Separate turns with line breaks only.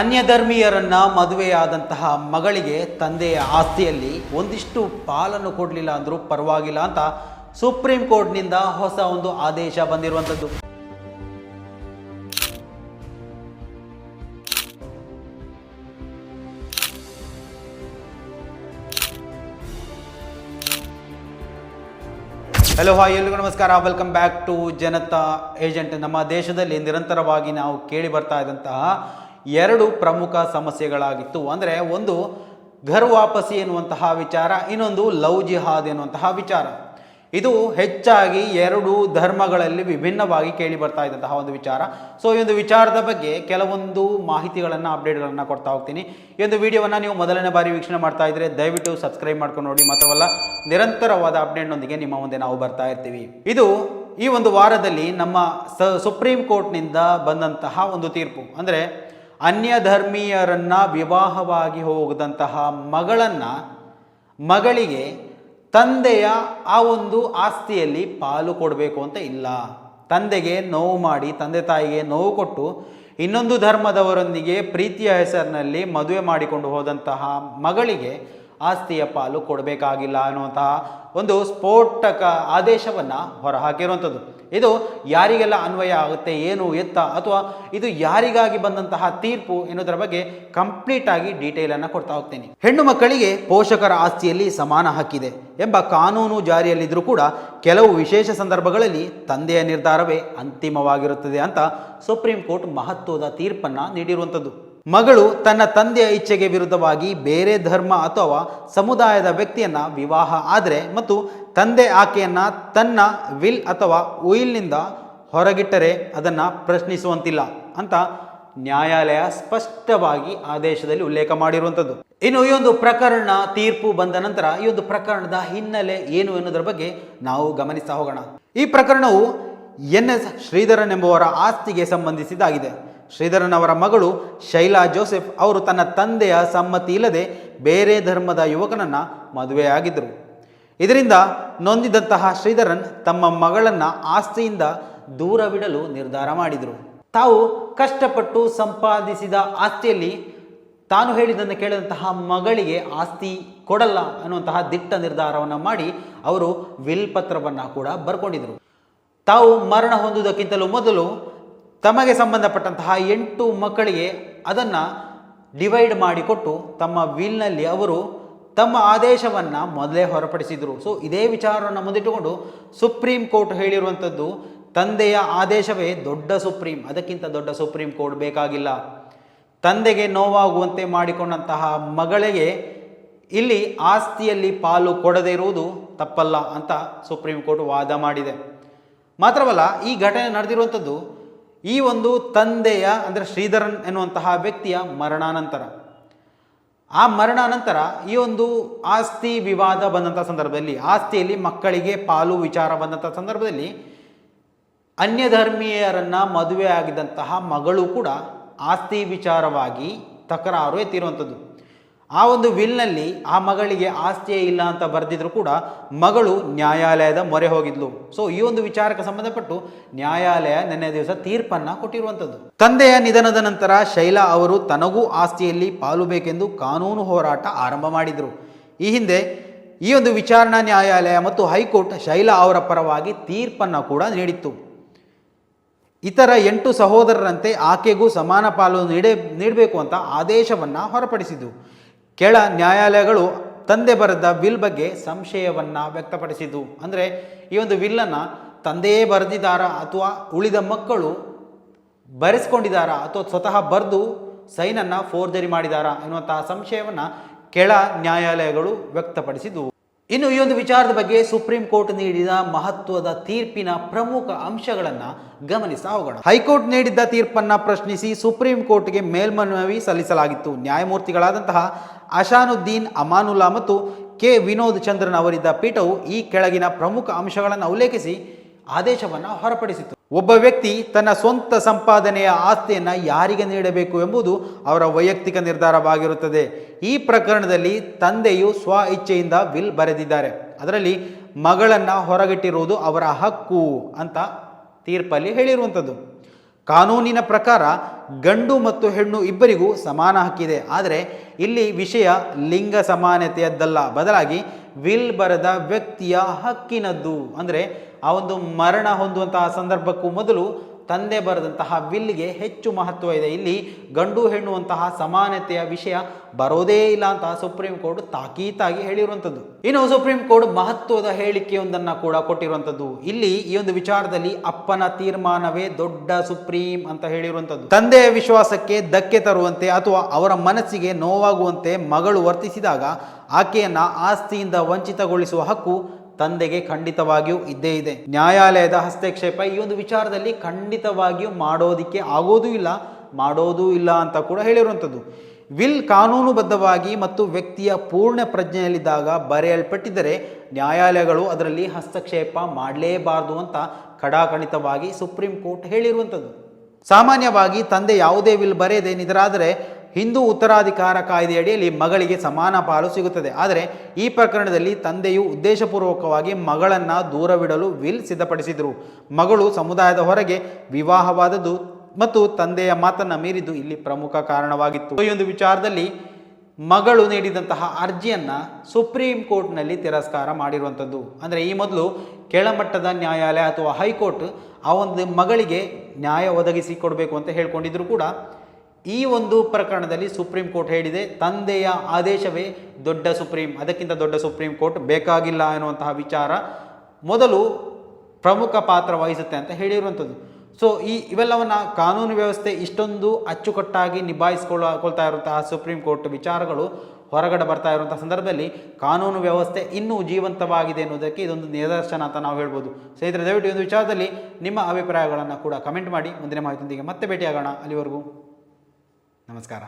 ಅನ್ಯಧರ್ಮೀಯರನ್ನ ಮದುವೆಯಾದಂತಹ ಮಗಳಿಗೆ ತಂದೆಯ ಆಸ್ತಿಯಲ್ಲಿ ಒಂದಿಷ್ಟು ಪಾಲನ್ನು ಕೊಡಲಿಲ್ಲ ಅಂದರೂ ಪರವಾಗಿಲ್ಲ ಅಂತ ಸುಪ್ರೀಂ ಕೋರ್ಟ್ನಿಂದ ಹೊಸ ಒಂದು ಆದೇಶ ಬಂದಿರುವಂಥದ್ದು. ಹಲೋ ಹಾಯ್ ಎಲ್ರಿಗೂ ನಮಸ್ಕಾರ. Welcome back to Janata agent. ನಮ್ಮ ದೇಶದಲ್ಲಿ ನಿರಂತರವಾಗಿ ನಾವು ಕೇಳಿ ಬರ್ತಾ ಇದ್ದಂತಹ ಎರಡು ಪ್ರಮುಖ ಸಮಸ್ಯೆಗಳಾಗಿತ್ತು. ಅಂದರೆ ಒಂದು ಘರ್ ವಾಪಸಿ ಎನ್ನುವಂತಹ ವಿಚಾರ, ಇನ್ನೊಂದು ಲವ್ ಜಿಹಾದ್ ಎನ್ನುವಂತಹ ವಿಚಾರ. ಇದು ಹೆಚ್ಚಾಗಿ ಎರಡು ಧರ್ಮಗಳಲ್ಲಿ ವಿಭಿನ್ನವಾಗಿ ಕೇಳಿ ಬರ್ತಾ ಇದ್ದಂತಹ ಒಂದು ವಿಚಾರ. ಸೊ ಈ ಒಂದು ವಿಚಾರದ ಬಗ್ಗೆ ಕೆಲವೊಂದು ಮಾಹಿತಿಗಳನ್ನು ಅಪ್ಡೇಟ್ಗಳನ್ನು ಕೊಡ್ತಾ ಹೋಗ್ತೀನಿ. ಈ ಒಂದು ವಿಡಿಯೋವನ್ನು ನೀವು ಮೊದಲನೇ ಬಾರಿ ವೀಕ್ಷಣೆ ಮಾಡ್ತಾ ಇದ್ರೆ ದಯವಿಟ್ಟು ಸಬ್ಸ್ಕ್ರೈಬ್ ಮಾಡ್ಕೊಂಡು ನೋಡಿ. ಮಾತ್ರವಲ್ಲ, ನಿರಂತರವಾದ ಅಪ್ಡೇಟ್ನೊಂದಿಗೆ ನಿಮ್ಮ ಮುಂದೆ ನಾವು ಬರ್ತಾ ಇರ್ತೀವಿ. ಇದು ಈ ಒಂದು ವಾರದಲ್ಲಿ ನಮ್ಮ ಸ ಸುಪ್ರೀಂ ಕೋರ್ಟ್ನಿಂದ ಬಂದಂತಹ ಒಂದು ತೀರ್ಪು. ಅಂದರೆ ಅನ್ಯ ಧರ್ಮೀಯರನ್ನ ವಿವಾಹವಾಗಿ ಹೋಗದಂತಹ ಮಗಳನ್ನು ಮಗಳಿಗೆ ತಂದೆಯ ಆ ಒಂದು ಆಸ್ತಿಯಲ್ಲಿ ಪಾಲು ಕೊಡಬೇಕು ಅಂತ ಇಲ್ಲ. ತಂದೆಗೆ ನೋವು ಮಾಡಿ, ತಂದೆ ತಾಯಿಗೆ ನೋವು ಕೊಟ್ಟು ಇನ್ನೊಂದು ಧರ್ಮದವರೊಂದಿಗೆ ಪ್ರೀತಿಯ ಹೆಸರಿನಲ್ಲಿ ಮದುವೆ ಮಾಡಿಕೊಂಡು ಹೋದಂತಹ ಮಗಳಿಗೆ ಆಸ್ತಿಯ ಪಾಲು ಕೊಡಬೇಕಾಗಿಲ್ಲ ಅನ್ನುವಂತಹ ಒಂದು ಸ್ಫೋಟಕ ಆದೇಶವನ್ನು ಹೊರಹಾಕಿರುವಂಥದ್ದು. ಇದು ಯಾರಿಗೆಲ್ಲ ಅನ್ವಯ ಆಗುತ್ತೆ, ಏನು ಎತ್ತ ಅಥವಾ ಇದು ಯಾರಿಗಾಗಿ ಬಂದಂತಹ ತೀರ್ಪು ಎನ್ನುವುದರ ಬಗ್ಗೆ ಕಂಪ್ಲೀಟ್ ಆಗಿ ಡೀಟೇಲನ್ನು ಕೊಡ್ತಾ ಹೋಗ್ತೀನಿ. ಹೆಣ್ಣು ಮಕ್ಕಳಿಗೆ ಪೋಷಕರ ಆಸ್ತಿಯಲ್ಲಿ ಸಮಾನ ಹಕ್ಕಿದೆ ಎಂಬ ಕಾನೂನು ಜಾರಿಯಲ್ಲಿದ್ದರೂ ಕೂಡ ಕೆಲವು ವಿಶೇಷ ಸಂದರ್ಭಗಳಲ್ಲಿ ತಂದೆಯ ನಿರ್ಧಾರವೇ ಅಂತಿಮವಾಗಿರುತ್ತದೆ ಅಂತ ಸುಪ್ರೀಂ ಕೋರ್ಟ್ ಮಹತ್ವದ ತೀರ್ಪನ್ನು ನೀಡಿರುವಂಥದ್ದು. ಮಗಳು ತನ್ನ ತಂದೆಯ ಇಚ್ಛೆಗೆ ವಿರುದ್ಧವಾಗಿ ಬೇರೆ ಧರ್ಮ ಅಥವಾ ಸಮುದಾಯದ ವ್ಯಕ್ತಿಯನ್ನ ವಿವಾಹ ಆದರೆ ಮತ್ತು ತಂದೆ ಆಕೆಯನ್ನು ತನ್ನ ವಿಲ್ ಅಥವಾ ಉಯಿಲ್ನಿಂದ ಹೊರಗಿಟ್ಟರೆ ಅದನ್ನು ಪ್ರಶ್ನಿಸುವಂತಿಲ್ಲ ಅಂತ ನ್ಯಾಯಾಲಯ ಸ್ಪಷ್ಟವಾಗಿ ಆದೇಶದಲ್ಲಿ ಉಲ್ಲೇಖ ಮಾಡಿರುವಂಥದ್ದು ಇನ್ನು ಈ ಒಂದು ಪ್ರಕರಣ ತೀರ್ಪು ಬಂದ ನಂತರ ಈ ಒಂದು ಪ್ರಕರಣದ ಹಿನ್ನೆಲೆ ಏನು ಎನ್ನುವುದರ ಬಗ್ಗೆ ನಾವು ಗಮನಿಸ್ತಾ ಹೋಗೋಣ. ಈ ಪ್ರಕರಣವು ಎನ್ ಎಸ್ ಶ್ರೀಧರನ್ ಎಂಬುವರ ಆಸ್ತಿಗೆ ಸಂಬಂಧಿಸಿದ್ದಾಗಿದೆ. ಶ್ರೀಧರನ್ ಅವರ ಮಗಳು ಶೈಲಾ ಜೋಸೆಫ್ ಅವರು ತನ್ನ ತಂದೆಯ ಸಮ್ಮತಿ ಇಲ್ಲದೆ ಬೇರೆ ಧರ್ಮದ ಯುವಕನನ್ನು ಮದುವೆಯಾಗಿದ್ದರು ಇದರಿಂದ ನೊಂದಿದಂತಹ ಶ್ರೀಧರನ್ ತಮ್ಮ ಮಗಳನ್ನು ಆಸ್ತಿಯಿಂದ ದೂರವಿಡಲು ನಿರ್ಧಾರ ಮಾಡಿದರು. ತಾವು ಕಷ್ಟಪಟ್ಟು ಸಂಪಾದಿಸಿದ ಆಸ್ತಿಯಲ್ಲಿ ತಾನು ಹೇಳಿದ್ದನ್ನು ಕೇಳಿದಂತಹ ಮಗಳಿಗೆ ಆಸ್ತಿ ಕೊಡಲ್ಲ ಅನ್ನುವಂತಹ ದಿಟ್ಟ ನಿರ್ಧಾರವನ್ನು ಮಾಡಿ ಅವರು ವಿಲ್ ಪತ್ರವನ್ನು ಕೂಡ ಬರ್ಕೊಂಡಿದ್ದರು ತಾವು ಮರಣ ಹೊಂದುವುದಕ್ಕಿಂತಲೂ ಮೊದಲು ತಮಗೆ ಸಂಬಂಧಪಟ್ಟಂತಹ ಎಂಟು ಮಕ್ಕಳಿಗೆ ಅದನ್ನು ಡಿವೈಡ್ ಮಾಡಿಕೊಟ್ಟು ತಮ್ಮ ವಿಲ್ನಲ್ಲಿ ಅವರು ತಮ್ಮ ಆದೇಶವನ್ನು ಮೊದಲೇ ಹೊರಪಡಿಸಿದರು. ಸೊ ಇದೇ ವಿಚಾರವನ್ನು ಮುಂದಿಟ್ಟುಕೊಂಡು ಸುಪ್ರೀಂ ಕೋರ್ಟ್ ಹೇಳಿರುವಂಥದ್ದು, ತಂದೆಯ ಆದೇಶವೇ ದೊಡ್ಡ ಸುಪ್ರೀಂ, ಅದಕ್ಕಿಂತ ದೊಡ್ಡ ಸುಪ್ರೀಂ ಕೋರ್ಟ್ ಬೇಕಾಗಿಲ್ಲ. ತಂದೆಗೆ ನೋವಾಗುವಂತೆ ಮಾಡಿಕೊಂಡಂತಹ ಮಗಳಿಗೆ ಇಲ್ಲಿ ಆಸ್ತಿಯಲ್ಲಿ ಪಾಲು ಕೊಡದೇ ಇರುವುದು ತಪ್ಪಲ್ಲ ಅಂತ ಸುಪ್ರೀಂ ಕೋರ್ಟ್ ವಾದ ಮಾಡಿದೆ. ಮಾತ್ರವಲ್ಲ, ಈ ಘಟನೆ ನಡೆದಿರುವಂಥದ್ದು ಈ ಒಂದು ತಂದೆಯ, ಅಂದರೆ ಶ್ರೀಧರನ್ ಎನ್ನುವಂತಹ ವ್ಯಕ್ತಿಯ ಮರಣಾನಂತರ. ಆ ಮರಣಾನಂತರ ಈ ಒಂದು ಆಸ್ತಿ ವಿವಾದ ಬಂದಂಥ ಸಂದರ್ಭದಲ್ಲಿ, ಆಸ್ತಿಯಲ್ಲಿ ಮಕ್ಕಳಿಗೆ ಪಾಲು ವಿಚಾರ ಬಂದಂಥ ಸಂದರ್ಭದಲ್ಲಿ ಅನ್ಯಧರ್ಮೀಯರನ್ನು ಮದುವೆ ಆಗಿದ್ದಂತಹ ಮಗಳು ಕೂಡ ಆಸ್ತಿ ವಿಚಾರವಾಗಿ ತಕರಾರು ಎತ್ತಿರುವಂಥದ್ದು ಆ ಒಂದು ವಿಲ್ನಲ್ಲಿ ಆ ಮಗಳಿಗೆ ಆಸ್ತಿಯೇ ಇಲ್ಲ ಅಂತ ಬರೆದಿದ್ರು ಕೂಡ ಮಗಳು ನ್ಯಾಯಾಲಯದ ಮೊರೆ ಹೋಗಿದ್ಲು. ಸೊ ಈ ಒಂದು ವಿಚಾರಕ್ಕೆ ಸಂಬಂಧಪಟ್ಟು ನ್ಯಾಯಾಲಯ ನಿನ್ನೆ ದಿವಸ ತೀರ್ಪನ್ನ ಕೊಟ್ಟಿರುವಂಥದ್ದು. ತಂದೆಯ ನಿಧನದ ನಂತರ ಶೈಲಾ ಅವರು ತನಗೂ ಆಸ್ತಿಯಲ್ಲಿ ಪಾಲು ಬೇಕೆಂದು ಕಾನೂನು ಹೋರಾಟ ಆರಂಭ ಮಾಡಿದರು. ಈ ಹಿಂದೆ ಈ ಒಂದು ವಿಚಾರಣಾ ನ್ಯಾಯಾಲಯ ಮತ್ತು ಹೈಕೋರ್ಟ್ ಶೈಲಾ ಅವರ ಪರವಾಗಿ ತೀರ್ಪನ್ನು ಕೂಡ ನೀಡಿತ್ತು. ಇತರ ಎಂಟು ಸಹೋದರರಂತೆ ಆಕೆಗೂ ಸಮಾನ ಪಾಲು ನೀಡೇ, ನೀಡಬೇಕು ಅಂತ ಆದೇಶವನ್ನು ಹೊರಪಡಿಸಿತು ಕೆಳ ನ್ಯಾಯಾಲಯಗಳು ತಂದೆ ಬರೆದ ವಿಲ್ ಬಗ್ಗೆ ಸಂಶಯವನ್ನು ವ್ಯಕ್ತಪಡಿಸಿತು ಅಂದರೆ ಈ ಒಂದು ವಿಲ್ಲನ್ನು ತಂದೆಯೇ ಬರೆದಿದ್ದಾರ ಅಥವಾ ಉಳಿದ ಮಕ್ಕಳು ಬರೆಸ್ಕೊಂಡಿದ್ದಾರಾ ಅಥವಾ ಸ್ವತಃ ಬರೆದು ಸೈನನ್ನು ಫೋರ್ಜರಿ ಮಾಡಿದಾರಾ ಎನ್ನುವಂತಹ ಸಂಶಯವನ್ನು ಕೆಳ ನ್ಯಾಯಾಲಯಗಳು ವ್ಯಕ್ತಪಡಿಸಿದವು ಇನ್ನು ಈ ಒಂದು ವಿಚಾರದ ಬಗ್ಗೆ ಸುಪ್ರೀಂ ಕೋರ್ಟ್ ನೀಡಿದ ಮಹತ್ವದ ತೀರ್ಪಿನ ಪ್ರಮುಖ ಅಂಶಗಳನ್ನು ಗಮನಿಸ್ತಾ ಹೋಗೋಣ ಹೈಕೋರ್ಟ್ ನೀಡಿದ್ದ ತೀರ್ಪನ್ನ ಪ್ರಶ್ನಿಸಿ ಸುಪ್ರೀಂ ಕೋರ್ಟ್ಗೆ ಮೇಲ್ಮನವಿ ಸಲ್ಲಿಸಲಾಗಿತ್ತು. ನ್ಯಾಯಮೂರ್ತಿಗಳಾದಂತಹ ಅಶಾನುದ್ದೀನ್, ಅಮಾನುಲ್ಲಾ ಮತ್ತು ಕೆ. ವಿನೋದ್ ಚಂದ್ರನ್ ಅವರಿದ್ದ ಪೀಠವು ಈ ಕೆಳಗಿನ ಪ್ರಮುಖ ಅಂಶಗಳನ್ನು ಉಲ್ಲೇಖಿಸಿ ಆದೇಶವನ್ನು ಹೊರಪಡಿಸಿತು. ಒಬ್ಬ ವ್ಯಕ್ತಿ ತನ್ನ ಸ್ವಂತ ಸಂಪಾದನೆಯ ಆಸ್ತಿಯನ್ನು ಯಾರಿಗೆ ನೀಡಬೇಕು ಎಂಬುದು ಅವರ ವೈಯಕ್ತಿಕ ನಿರ್ಧಾರವಾಗಿರುತ್ತದೆ. ಈ ಪ್ರಕರಣದಲ್ಲಿ ತಂದೆಯು ಸ್ವ ಇಚ್ಛೆಯಿಂದ ವಿಲ್ ಬರೆದಿದ್ದಾರೆ. ಅದರಲ್ಲಿ ಮಗಳನ್ನು ಹೊರಗಿಟ್ಟಿರುವುದು ಅವರ ಹಕ್ಕು ಅಂತ ತೀರ್ಪಲ್ಲಿ ಹೇಳಿರುವಂಥದ್ದು. ಕಾನೂನಿನ ಪ್ರಕಾರ ಗಂಡು ಮತ್ತು ಹೆಣ್ಣು ಇಬ್ಬರಿಗೂ ಸಮಾನ ಹಕ್ಕಿದೆ. ಆದರೆ ಇಲ್ಲಿ ವಿಷಯ ಲಿಂಗ ಸಮಾನತೆಯದ್ದಲ್ಲ. ಬದಲಾಗಿ ವಿಲ್ ಬರೆದ ವ್ಯಕ್ತಿಯ ಹಕ್ಕಿನದ್ದು. ಅಂದರೆ ಆ ಒಂದು ಮರಣ ಹೊಂದುವಂತಹ ಸಂದರ್ಭಕ್ಕೂ ಮೊದಲು ತಂದೆ ಬರೆದಂತಹ ವಿಲ್ಗೆ ಹೆಚ್ಚು ಮಹತ್ವ ಇದೆ. ಇಲ್ಲಿ ಗಂಡು ಹೆಣ್ಣು ಅಂತಹ ಸಮಾನತೆಯ ವಿಷಯ ಬರೋದೇ ಇಲ್ಲ ಅಂತ ಸುಪ್ರೀಂ ಕೋರ್ಟ್ ತಾಕೀತಾಗಿ ಹೇಳಿರುವಂಥದ್ದು. ಇನ್ನು ಸುಪ್ರೀಂ ಕೋರ್ಟ್ ಮಹತ್ವದ ಹೇಳಿಕೆಯೊಂದನ್ನು ಕೂಡ ಕೊಟ್ಟಿರುವಂಥದ್ದು. ಇಲ್ಲಿ ಈ ಒಂದು ವಿಚಾರದಲ್ಲಿ ಅಪ್ಪನ ತೀರ್ಮಾನವೇ ದೊಡ್ಡ ಸುಪ್ರೀಂ ಅಂತ ಹೇಳಿರುವಂಥದ್ದು. ತಂದೆಯ ವಿಶ್ವಾಸಕ್ಕೆ ಧಕ್ಕೆ ತರುವಂತೆ ಅಥವಾ ಅವರ ಮನಸ್ಸಿಗೆ ನೋವಾಗುವಂತೆ ಮಗಳು ವರ್ತಿಸಿದಾಗ ಆಕೆಯನ್ನ ಆಸ್ತಿಯಿಂದ ವಂಚಿತಗೊಳಿಸುವ ಹಕ್ಕು ತಂದೆಗೆ ಖಂಡಿತವಾಗಿಯೂ ಇದ್ದೇ ಇದೆ. ನ್ಯಾಯಾಲಯದ ಹಸ್ತಕ್ಷೇಪ ಈ ಒಂದು ವಿಚಾರದಲ್ಲಿ ಖಂಡಿತವಾಗಿಯೂ ಮಾಡೋದಿಕ್ಕೆ ಆಗೋದೂ ಇಲ್ಲ, ಮಾಡೋದೂ ಇಲ್ಲ ಅಂತ ಕೂಡ ಹೇಳಿರುವಂಥದ್ದು. ವಿಲ್ ಕಾನೂನುಬದ್ಧವಾಗಿ ಮತ್ತು ವ್ಯಕ್ತಿಯ ಪೂರ್ಣ ಪ್ರಜ್ಞೆಯಲ್ಲಿದ್ದಾಗ ಬರೆಯಲ್ಪಟ್ಟಿದ್ದರೆ ನ್ಯಾಯಾಲಯಗಳು ಅದರಲ್ಲಿ ಹಸ್ತಕ್ಷೇಪ ಮಾಡಲೇಬಾರದು ಅಂತ ಖಡಾಖಂಡಿತವಾಗಿ ಸುಪ್ರೀಂ ಕೋರ್ಟ್ ಹೇಳಿರುವಂಥದ್ದು. ಸಾಮಾನ್ಯವಾಗಿ ತಂದೆ ಯಾವುದೇ ವಿಲ್ ಬರೆಯದೆ ನಿಧರಾದರೆ ಹಿಂದೂ ಉತ್ತರಾಧಿಕಾರ ಕಾಯ್ದೆಯಡಿಯಲ್ಲಿ ಮಗಳಿಗೆ ಸಮಾನ ಪಾಲು ಸಿಗುತ್ತದೆ. ಆದರೆ ಈ ಪ್ರಕರಣದಲ್ಲಿ ತಂದೆಯು ಉದ್ದೇಶಪೂರ್ವಕವಾಗಿ ಮಗಳನ್ನು ದೂರವಿಡಲು ವಿಲ್ ಸಿದ್ಧಪಡಿಸಿದರು. ಮಗಳು ಸಮುದಾಯದ ಹೊರಗೆ ವಿವಾಹವಾದದ್ದು ಮತ್ತು ತಂದೆಯ ಮಾತನ್ನು ಮೀರಿದ್ದು ಇಲ್ಲಿ ಪ್ರಮುಖ ಕಾರಣವಾಗಿತ್ತು. ಈ ಒಂದು ವಿಚಾರದಲ್ಲಿ ಮಗಳು ನೀಡಿದಂತಹ ಅರ್ಜಿಯನ್ನು ಸುಪ್ರೀಂ ಕೋರ್ಟ್ನಲ್ಲಿ ತಿರಸ್ಕಾರ ಮಾಡಿರುವಂಥದ್ದು. ಅಂದರೆ ಈ ಮೊದಲು ಕೆಳಮಟ್ಟದ ನ್ಯಾಯಾಲಯ ಅಥವಾ ಹೈಕೋರ್ಟ್ ಆ ಒಂದು ಮಗಳಿಗೆ ನ್ಯಾಯ ಒದಗಿಸಿ ಕೊಡಬೇಕು ಅಂತ ಹೇಳ್ಕೊಂಡಿದ್ರು ಕೂಡ ಈ ಒಂದು ಪ್ರಕರಣದಲ್ಲಿ ಸುಪ್ರೀಂ ಕೋರ್ಟ್ ಹೇಳಿದೆ, ತಂದೆಯ ಆದೇಶವೇ ದೊಡ್ಡ ಸುಪ್ರೀಂ, ಅದಕ್ಕಿಂತ ದೊಡ್ಡ ಸುಪ್ರೀಂ ಕೋರ್ಟ್ ಬೇಕಾಗಿಲ್ಲ ಎನ್ನುವಂತಹ ವಿಚಾರ ಮೊದಲು ಪ್ರಮುಖ ಪಾತ್ರ ವಹಿಸುತ್ತೆ ಅಂತ ಹೇಳಿರುವಂಥದ್ದು. ಸೊ ಈ ಇವೆಲ್ಲವನ್ನು ಕಾನೂನು ವ್ಯವಸ್ಥೆ ಇಷ್ಟೊಂದು ಅಚ್ಚುಕಟ್ಟಾಗಿ ನಿಭಾಯಿಸ್ಕೊಳ್ಳಕೊಳ್ತಾ ಇರುವಂತಹ ಸುಪ್ರೀಂ ಕೋರ್ಟ್ ವಿಚಾರಗಳು ಹೊರಗಡೆ ಬರ್ತಾ ಇರುವಂಥ ಸಂದರ್ಭದಲ್ಲಿ ಕಾನೂನು ವ್ಯವಸ್ಥೆ ಇನ್ನೂ ಜೀವಂತವಾಗಿದೆ ಎನ್ನುವುದಕ್ಕೆ ಇದೊಂದು ನಿದರ್ಶನ ಅಂತ ನಾವು ಹೇಳ್ಬೋದು. ಸ್ನೇಹಿತರೆ ದಯವಿಟ್ಟು ಒಂದು ವಿಚಾರದಲ್ಲಿ ನಿಮ್ಮ ಅಭಿಪ್ರಾಯಗಳನ್ನು ಕೂಡ ಕಮೆಂಟ್ ಮಾಡಿ. ಮುಂದಿನ ಮಾಹಿತಿಯೊಂದಿಗೆ ಮತ್ತೆ ಭೇಟಿಯಾಗೋಣ. ಅಲ್ಲಿವರೆಗೂ. ನಮಸ್ಕಾರ.